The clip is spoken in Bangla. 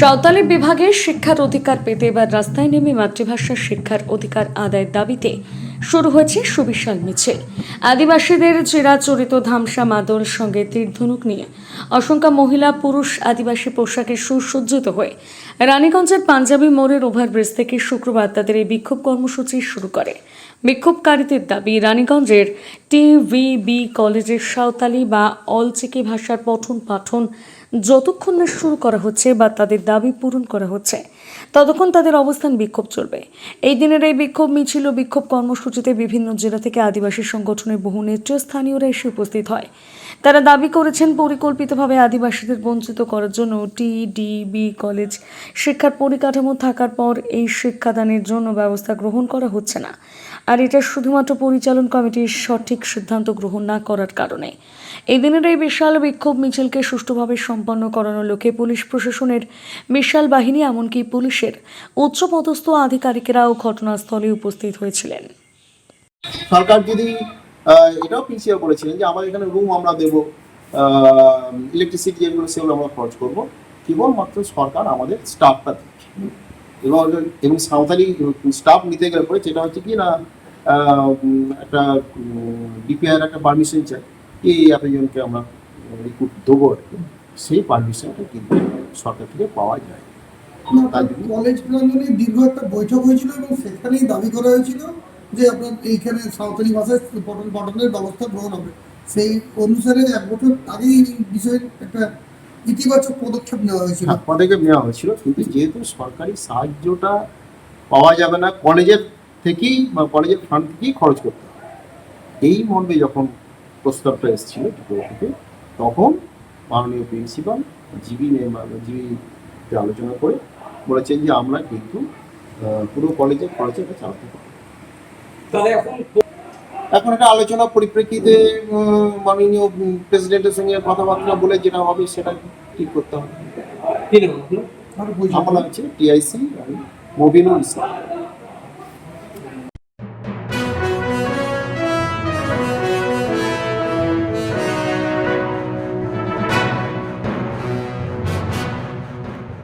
সাঁওতালি বিভাগের শিক্ষার অধিকার পেতে এবার রাস্তায় নেমে মাতৃভাষার শিক্ষার অধিকার আদায়ের দাবিতে শুরু হয়েছে সুবিশাল মিছিল। আদিবাসীদের চিরাচরিত ধামসা মাদল সঙ্গে তীর্ধনুক নিয়ে অসংখ্য মহিলা, পুরুষ, আদিবাসী পোশাকে সুসজ্জিত হয়ে রানীগঞ্জের পাঞ্জাবি মোড়ের ওভারব্রিজ থেকে শুক্রবার তাদের এই বিক্ষোভ কর্মসূচি শুরু করে। বিক্ষোভকারীদের দাবি, রানীগঞ্জের টিভিবি কলেজের সাঁওতালি বা অলচিকি ভাষার পঠন পাঠন যতক্ষণ না শুরু করা হচ্ছে বা তাদের দাবি পূরণ করা হচ্ছে, ততক্ষণ তাদের অবস্থান বিক্ষোভ চলবে। এই দিনের এই বিক্ষোভ মিছিল বিক্ষোভ কর্মসূচিতে বিভিন্ন জেলা থেকে আদিবাসী সংগঠনের বহু নেতৃস্থানীয়রা এসে উপস্থিত হয়। তারা দাবি করেছেন, পরিকল্পিতভাবে আদিবাসীদের বঞ্চিত করার জন্য টিডিবি কলেজ শিক্ষার পরিকাঠামো থাকার পর এই শিক্ষাদানের জন্য ব্যবস্থা গ্রহণ করা হচ্ছে না। আর এটা শুধুমাত্র পরিচালন কমিটির সঠিক সিদ্ধান্ত গ্রহণ না করার কারণে। এই দিনের এই বিশাল বিক্ষোভ মিছিলকে সুষ্ঠুভাবে সম্পন্ন করানোর লক্ষ্যে পুলিশ প্রশাসনের বিশাল বাহিনী, এমনকি পুলিশের উচ্চপদস্থ আধিকারিকেরাও ঘটনাস্থলে উপস্থিত হয়েছিলেন। সরকার যদি এটাও পিছিয়ে বলেছিলেন যে আমাদের এখানে রুম আমরা দেবো ইলেকট্রিসিটি যেগুলো সেগুলো আমরা খরচ করব। কেবলমাত্র সরকার আমাদের স্টাফটা দিচ্ছে। এবং এবং সাঁওতালি স্টাফ নিতে গেলে পরে যেটা হচ্ছে কি না একটা ডিপিআর একটা পারমিশন চাই এই এতজনকে আমরা রিক্রুট দেবো আর কি। সেই পারমিশনটা কিন্তু সরকার থেকে পাওয়া যায়। তার জন্য কলেজ প্রাঙ্গণে দীর্ঘ একটা বৈঠক হয়েছিল এবং সেখানেই দাবি করা হয়েছিল যে আপনার এইখানে সাঁওতালি ভাষায় পঠন পাঠনের ব্যবস্থা গ্রহণ হবে। সেই অনুসারে এক বছর আগেই এই বিষয়ে একটা ইতিবাচক পদক্ষেপ নেওয়া হয়েছিল। হ্যাঁ, পদক্ষেপ নেওয়া হয়েছিল কিন্তু যেহেতু সরকারি সাহায্যটা পাওয়া যাবে না কলেজের থেকেই বা কলেজের ফান্ড থেকেই খরচ করতে হবে। এই মর্মে যখন প্রস্তাবটা এসেছিল থেকে তখন মাননীয় প্রিন্সিপাল জিবি জিবিতে আলোচনা করে বলেছেন যে আমরা কিন্তু পুরো কলেজের খরচে এটা চালাতে পারব তাহলে এখন এখন একটা আলোচনা পরিপ্রেক্ষিতে মাননীয় প্রেসিডেন্টের সঙ্গে কথাবার্তা বলে যেটা হবে সেটা ঠিক করতে হবে। কি নাম আপনার? আরও বৈঠক আমার নাম হচ্ছে টিআইসি মবিনুল ইসলাম।